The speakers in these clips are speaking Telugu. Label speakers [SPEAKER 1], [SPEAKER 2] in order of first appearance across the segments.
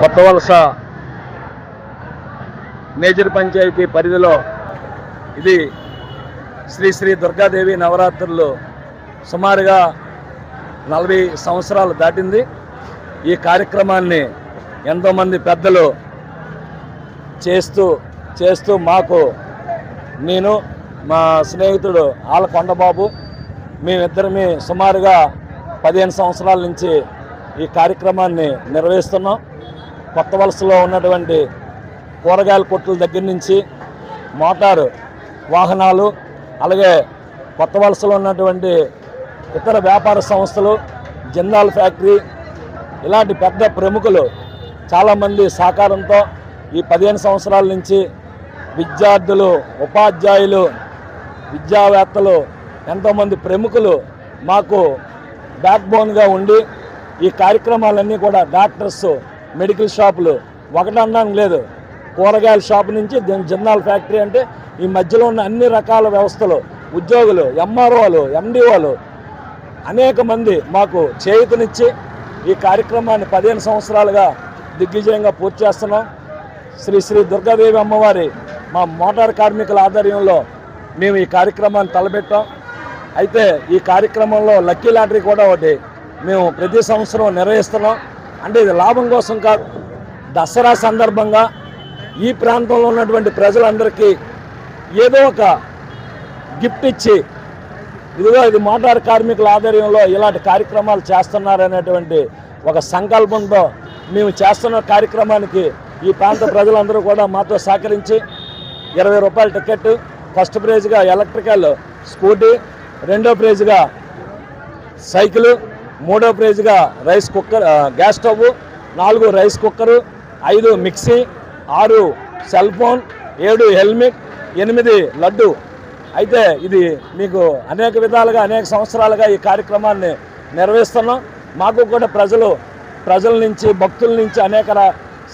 [SPEAKER 1] కొత్త వలస మేజర్ పంచాయతీ పరిధిలో ఇది శ్రీ శ్రీ దుర్గాదేవి నవరాత్రులు సుమారుగా నలభై సంవత్సరాలు దాటింది. ఈ కార్యక్రమాన్ని ఎంతోమంది పెద్దలు చేస్తూ చేస్తూ మాకు నేను మా స్నేహితుడు ఆల కొండబాబు మేమిద్దరమే సుమారుగా పదిహేను సంవత్సరాల నుంచి ఈ కార్యక్రమాన్ని నిర్వహిస్తున్నాం. కొత్త వలసలో ఉన్నటువంటి కూరగాయల కొట్ల దగ్గర నుంచి మోటారు వాహనాలు అలాగే కొత్త వలసలో ఉన్నటువంటి ఇతర వ్యాపార సంస్థలు జిందాల్ ఫ్యాక్టరీ ఇలాంటి పెద్ద ప్రముఖులు చాలామంది సహకారంతో ఈ పదిహేను సంవత్సరాల నుంచి విద్యార్థులు ఉపాధ్యాయులు విద్యావేత్తలు ఎంతోమంది ప్రముఖులు మాకు బ్యాక్ బోన్గా ఉండి ఈ కార్యక్రమాలన్నీ కూడా డాక్టర్స్ మెడికల్ షాపులు. ఒకటనడానికి లేదు. కూరగాయల షాప్ నుంచి జిన్- జిన్నాల్ ఫ్యాక్టరీ అంటే ఈ మధ్యలో ఉన్న అన్ని రకాల వ్యవస్థలు ఉద్యోగులు ఎంఆర్ఓలు ఎండిఓలు అనేక మంది మాకు చేయూతనిచ్చి ఈ కార్యక్రమాన్ని పదిహేను సంవత్సరాలుగా దిగ్విజయంగా పూర్తి చేస్తున్నాం. శ్రీ శ్రీ దుర్గాదేవి అమ్మవారి మా మోటార్ కార్మికుల ఆధ్వర్యంలో మేము ఈ కార్యక్రమాన్ని తలపెట్టాం. అయితే ఈ కార్యక్రమంలో లక్కీ లాటరీ కూడా ఒకటి మేము ప్రతి సంవత్సరం నిర్వహిస్తున్నాం. అంటే ఇది లాభం కోసం కాదు. దసరా సందర్భంగా ఈ ప్రాంతంలో ఉన్నటువంటి ప్రజలందరికీ ఏదో ఒక గిఫ్ట్ ఇచ్చి ఇదిగో ఇది మోటార్ కార్మికుల ఆధ్వర్యంలో ఇలాంటి కార్యక్రమాలు చేస్తున్నారనేటువంటి ఒక సంకల్పంతో మేము చేస్తున్న కార్యక్రమానికి ఈ ప్రాంత ప్రజలందరూ కూడా మాతో సహకరించి ఇరవై రూపాయల టికెట్ ఫస్ట్ ప్రైజ్గా ఎలక్ట్రికల్ స్కూటీ రెండో ప్రైజ్గా సైకిల్ మూడో ప్రైజ్గా రైస్ కుక్కర్ గ్యాస్ స్టవ్ నాలుగు రైస్ కుక్కరు ఐదు మిక్సీ ఆరు సెల్ ఫోన్ ఏడు హెల్మెట్ ఎనిమిది లడ్డు. అయితే ఇది మీకు అనేక విధాలుగా అనేక సంవత్సరాలుగా ఈ కార్యక్రమాన్ని నిర్వహిస్తున్నాం మాకు కూడా ప్రజలు ప్రజల నుంచి భక్తుల నుంచి అనేక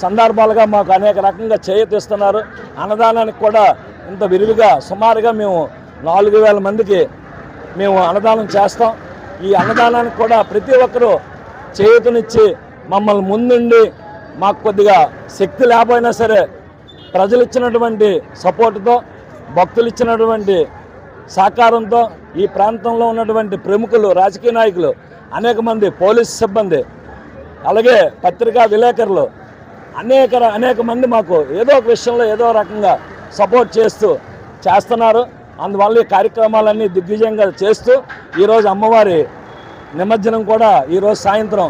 [SPEAKER 1] సందర్భాలుగా మాకు అనేక రకంగా చేయతిస్తున్నారు. అన్నదానానికి కూడా ఇంత విరివిగా సుమారుగా మేము నాలుగు వేల మందికి మేము అన్నదానం చేస్తాం. ఈ అన్నదానానికి కూడా ప్రతి ఒక్కరూ చేయూతనిచ్చి మమ్మల్ని ముందుండి మాకు కొద్దిగా శక్తి లేకపోయినా సరే ప్రజలు ఇచ్చినటువంటి సపోర్టుతో భక్తులు ఇచ్చినటువంటి సహకారంతో ఈ ప్రాంతంలో ఉన్నటువంటి ప్రముఖులు రాజకీయ నాయకులు అనేక మంది పోలీస్ సిబ్బంది అలాగే పత్రికా విలేకరులు అనేక అనేక మంది మాకు ఏదో ఒక విషయంలో ఏదో రకంగా సపోర్ట్ చేస్తూ చేస్తున్నారు. అందువల్ల ఈ కార్యక్రమాలన్నీ దిగ్విజయంగా చేస్తూ ఈరోజు అమ్మవారి నిమజ్జనం కూడా ఈరోజు సాయంత్రం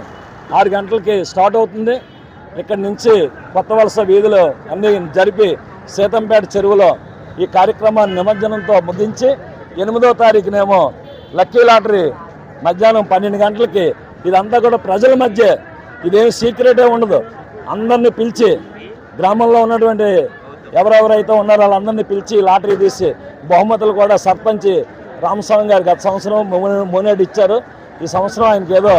[SPEAKER 1] ఆరు గంటలకి స్టార్ట్ అవుతుంది. ఇక్కడి నుంచి కొత్త వలస వీధులు అన్నీ జరిపి సీతంపేట చెరువులో ఈ కార్యక్రమాన్ని నిమజ్జనంతో ముగించి ఎనిమిదో తారీఖునేమో లక్కీ లాటరీ మధ్యాహ్నం పన్నెండు గంటలకి ఇదంతా కూడా ప్రజల మధ్య ఇదేం సీక్రెటే ఉండదు. అందరిని పిలిచి గ్రామంలో ఉన్నటువంటి ఎవరెవరైతే ఉన్నారో వాళ్ళందరినీ పిలిచి లాటరీ తీసి బహుమతులు కూడా సర్పంచ్ రామస్వామి గారు గత సంవత్సరం మోనేడు ఇచ్చారు. ఈ సంవత్సరం ఆయనకి ఏదో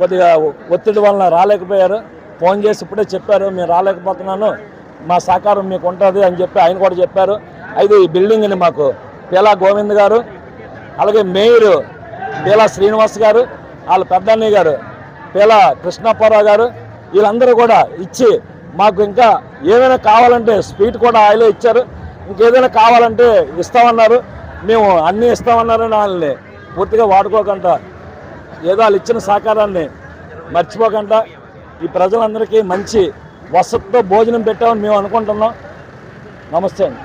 [SPEAKER 1] కొద్దిగా ఒత్తిడి వలన రాలేకపోయారు. ఫోన్ చేసి ఇప్పుడే చెప్పారు మేము రాలేకపోతున్నాను మా సహకారం మీకు ఉంటుంది అని చెప్పి ఆయన కూడా చెప్పారు. అయితే ఈ బిల్డింగ్ని మాకు పీలా గోవింద్ గారు అలాగే మేయర్ పీలా శ్రీనివాస్ గారు వాళ్ళ పెద్దన్నయ్య గారు పీలా కృష్ణప్పారావు గారు వీళ్ళందరూ కూడా ఇచ్చి మాకు ఇంకా ఏమైనా కావాలంటే స్వీట్ కూడా ఆయిలే ఇచ్చారు. ఇంకేదైనా కావాలంటే ఇస్తామన్నారు. మేము అన్నీ ఇస్తామన్నారని వాళ్ళని పూర్తిగా వాడుకోకుండా ఏదో వాళ్ళు ఇచ్చిన సహకారాన్ని మర్చిపోకుండా ఈ ప్రజలందరికీ మంచి వసతితో భోజనం పెట్టామని మేము అనుకుంటున్నాం. నమస్తే అండి.